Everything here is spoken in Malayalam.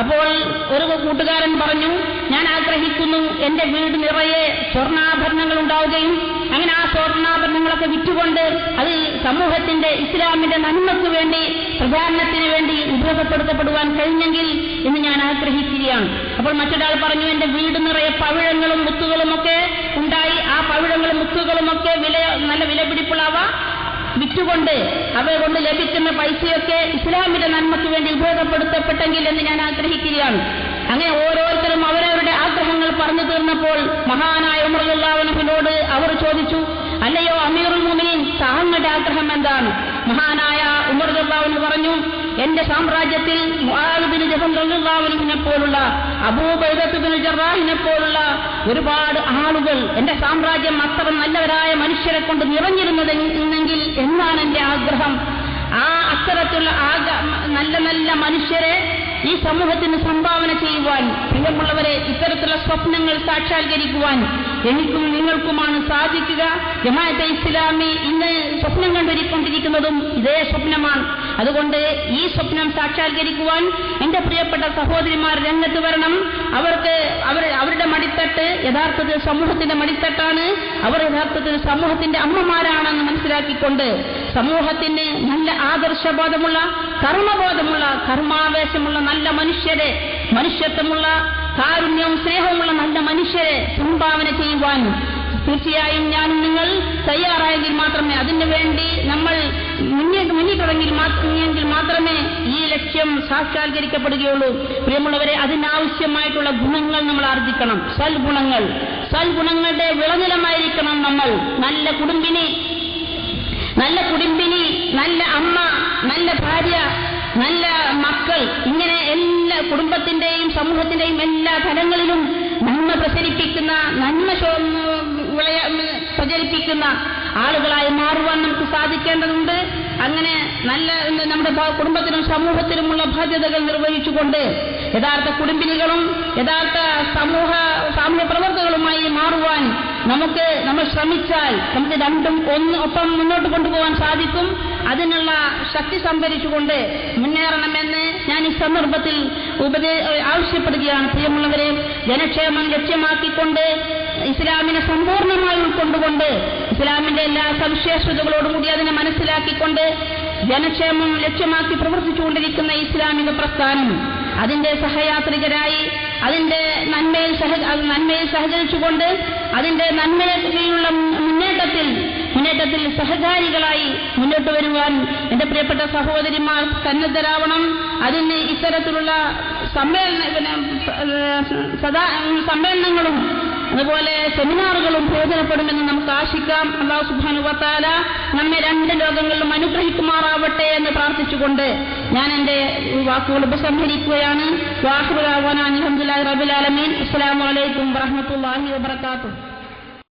അപ്പോൾ ഒരു കൂട്ടുകാരൻ പറഞ്ഞു ഞാൻ ആഗ്രഹിക്കുന്നു എന്റെ വീട് നിറയെ സ്വർണാഭരണങ്ങൾ ഉണ്ടാവുകയും അങ്ങനെ ആ സ്വർണാഭരണങ്ങളൊക്കെ വിറ്റുകൊണ്ട് അത് സമൂഹത്തിന്റെ ഇസ്ലാമിന്റെ നന്മയ്ക്ക് വേണ്ടി പ്രചാരണത്തിന് വേണ്ടി ഉപയോഗപ്പെടുത്തപ്പെടുവാൻ കഴിഞ്ഞെങ്കിൽ എന്ന് ഞാൻ ആഗ്രഹിക്കുകയാണ്. അപ്പോൾ മറ്റൊരാൾ പറഞ്ഞു എന്റെ വീട് നിറയെ പവിഴങ്ങളും മുത്തുകളുമൊക്കെ ഉണ്ടായി. ആ പവിഴങ്ങളും മുത്തുകളുമൊക്കെ വില നല്ല വിലപിടിപ്പുള്ളവ. വിറ്റുകൊണ്ട് അവയെ കൊണ്ട് ലഭിക്കുന്ന പൈസയൊക്കെ ഇസ്ലാമിന്റെ നന്മയ്ക്ക് വേണ്ടി ഉപയോഗപ്പെടുത്തപ്പെട്ടെങ്കിൽ എന്ന് ഞാൻ ആഗ്രഹിക്കുകയാണ്. അങ്ങനെ ഓരോരുത്തരും അവരവരുടെ ആഗ്രഹങ്ങൾ പറഞ്ഞു തീർന്നപ്പോൾ മഹാനായ ഉമറുല്ലാവനോട് അവർ ചോദിച്ചു അല്ലയോ അമീറുൽ മുമിനീൻ താങ്കളുടെ ആഗ്രഹം എന്താണ്? മഹാനായ ഉമറുല്ലാവന് പറഞ്ഞു എന്റെ സാമ്രാജ്യത്തിൽ പോലുള്ള അബൂബൈദത്തുബിന് ജറാഹിനെ പോലുള്ള ഒരുപാട് ആളുകൾ എന്റെ സാമ്രാജ്യം അത്ര നല്ലവരായ മനുഷ്യരെ കൊണ്ട് നിറഞ്ഞിരുന്നത് എന്നെങ്കിൽ എന്നാണ് എന്റെ ആഗ്രഹം? ആ അത്തരത്തിലുള്ള നല്ല നല്ല മനുഷ്യരെ ഈ സമൂഹത്തിന് സംഭാവന ചെയ്യുവാൻ പ്രിയമുള്ളവരെ ഇത്തരത്തിലുള്ള സ്വപ്നങ്ങൾ സാക്ഷാത്കരിക്കുവാൻ എനിക്കും നിങ്ങൾക്കുമാണ് സാധിക്കുക. ജമാഅത്തെ ഇസ്ലാമി ഇന്ന് സ്വപ്നം കണ്ടിരിക്കൊണ്ടിരിക്കുന്നതും ഇതേ സ്വപ്നമാണ്. അതുകൊണ്ട് ഈ സ്വപ്നം സാക്ഷാത്കരിക്കുവാൻ എന്റെ പ്രിയപ്പെട്ട സഹോദരിമാർ രംഗത്ത് വരണം. അവർക്ക് അവർ അവരുടെ മടിത്തട്ട് യഥാർത്ഥത്തിൽ സമൂഹത്തിന്റെ മടിത്തട്ടാണ്. അവർ യഥാർത്ഥത്തിൽ സമൂഹത്തിന്റെ അമ്മമാരാണെന്ന് മനസ്സിലാക്കിക്കൊണ്ട് സമൂഹത്തിന് നല്ല ആദർശബോധമുള്ള കർമ്മബോധമുള്ള കർമാവേശമുള്ള നല്ല മനുഷ്യരെ മനുഷ്യത്വമുള്ള കാരുണ്യവും സ്നേഹവുമുള്ള നല്ല മനുഷ്യരെ സംഭാവന ചെയ്യുവാൻ തീർച്ചയായും ഞാനും നിങ്ങൾ തയ്യാറായെങ്കിൽ മാത്രമേ അതിനു വേണ്ടി നമ്മൾ മുന്നിട്ട് മുന്നിട്ടിറങ്ങിൽ മാത്രമെങ്കിൽ മാത്രമേ ഈ ലക്ഷ്യം സാക്ഷാത്കരിക്കപ്പെടുകയുള്ളൂ. പ്രിയമുള്ളവരെ അതിനാവശ്യമായിട്ടുള്ള ഗുണങ്ങൾ നമ്മൾ ആർജിക്കണം. സൽഗുണങ്ങൾ. സൽഗുണങ്ങളുടെ വിളനിലമായിരിക്കണം നമ്മൾ. നല്ല കുടുംബിനി. നല്ല കുടുംബിനി നല്ല അമ്മ നല്ല ഭാര്യ നല്ല മക്കൾ. ഇങ്ങനെ എല്ലാ കുടുംബത്തിന്റെയും സമൂഹത്തിന്റെയും എല്ലാ തലങ്ങളിലും നന്മ പ്രസരിപ്പിക്കുന്ന നന്മ പ്രചരിപ്പിക്കുന്ന ആളുകളായി മാറുവാൻ നമുക്ക് സാധിക്കേണ്ടതുണ്ട്. അങ്ങനെ നല്ല നമ്മുടെ കുടുംബത്തിനും സമൂഹത്തിനുമുള്ള ബാധ്യതകൾ നിർവഹിച്ചുകൊണ്ട് യഥാർത്ഥ കുടുംബിനികളും യഥാർത്ഥ സമൂഹ സാമൂഹ്യ പ്രവർത്തകരുമായി മാറുവാൻ നമുക്ക് നമ്മൾ ശ്രമിച്ചാൽ നമുക്ക് രണ്ടും ഒന്ന് ഒപ്പം മുന്നോട്ട് കൊണ്ടുപോകാൻ സാധിക്കും. അതിനുള്ള ശക്തി സംഭരിച്ചുകൊണ്ട് മുന്നേറണമെന്ന് ഞാൻ ഈ സന്ദർഭത്തിൽ ഉപദേ ആവശ്യപ്പെടുകയാണ്. പ്രിയമുള്ളവരെ ജനക്ഷേമം ലക്ഷ്യമാക്കിക്കൊണ്ട് ഇസ്ലാമിനെ സമ്പൂർണമായി ഉൾക്കൊണ്ടുകൊണ്ട് ഇസ്ലാമിന്റെ എല്ലാ സവിശേഷതകളോടും കൂടി അതിനെ മനസ്സിലാക്കിക്കൊണ്ട് ജനക്ഷേമം ലക്ഷ്യമാക്കി പ്രവർത്തിച്ചുകൊണ്ടിരിക്കുന്ന ഇസ്ലാമിക പ്രസ്ഥാനം അതിന്റെ സഹയാത്രികരായി അതിന്റെ നന്മയിൽ സഹ നന്മയിൽ സഹകരിച്ചുകൊണ്ട് അതിന്റെ നന്മയുള്ള മുന്നേറ്റത്തിൽ മുന്നേറ്റത്തിൽ സഹകാരികളായി മുന്നോട്ട് വരുവാൻ എന്റെ പ്രിയപ്പെട്ട സഹോദരിമാർ സന്നദ്ധരാവണം. അതിന് ഇത്തരത്തിലുള്ള സമ്മേളന സമ്മേളനങ്ങളും അതുപോലെ സെമിനാറുകളും പ്രയോജനപ്പെടുമെന്ന് നമുക്ക് ആശിക്കാം. അള്ളാഹു സുബ്ഹാനഹു വതാല നമ്മെ രണ്ട് ലോകങ്ങളിലും അനുഗ്രഹിക്കുമാറാവട്ടെ എന്ന് പ്രാർത്ഥിച്ചുകൊണ്ട് ഞാൻ എന്റെ വാക്കുകൾ ഉപസംഹരിക്കുകയാണ്. വാഹുലാവാൻ അലഹമുല്ലാ റബുലാലമീൻ അസ്സലാമു അലൈക്കും വറഹ്മത്തുള്ളാഹി വബറകാതുഹു.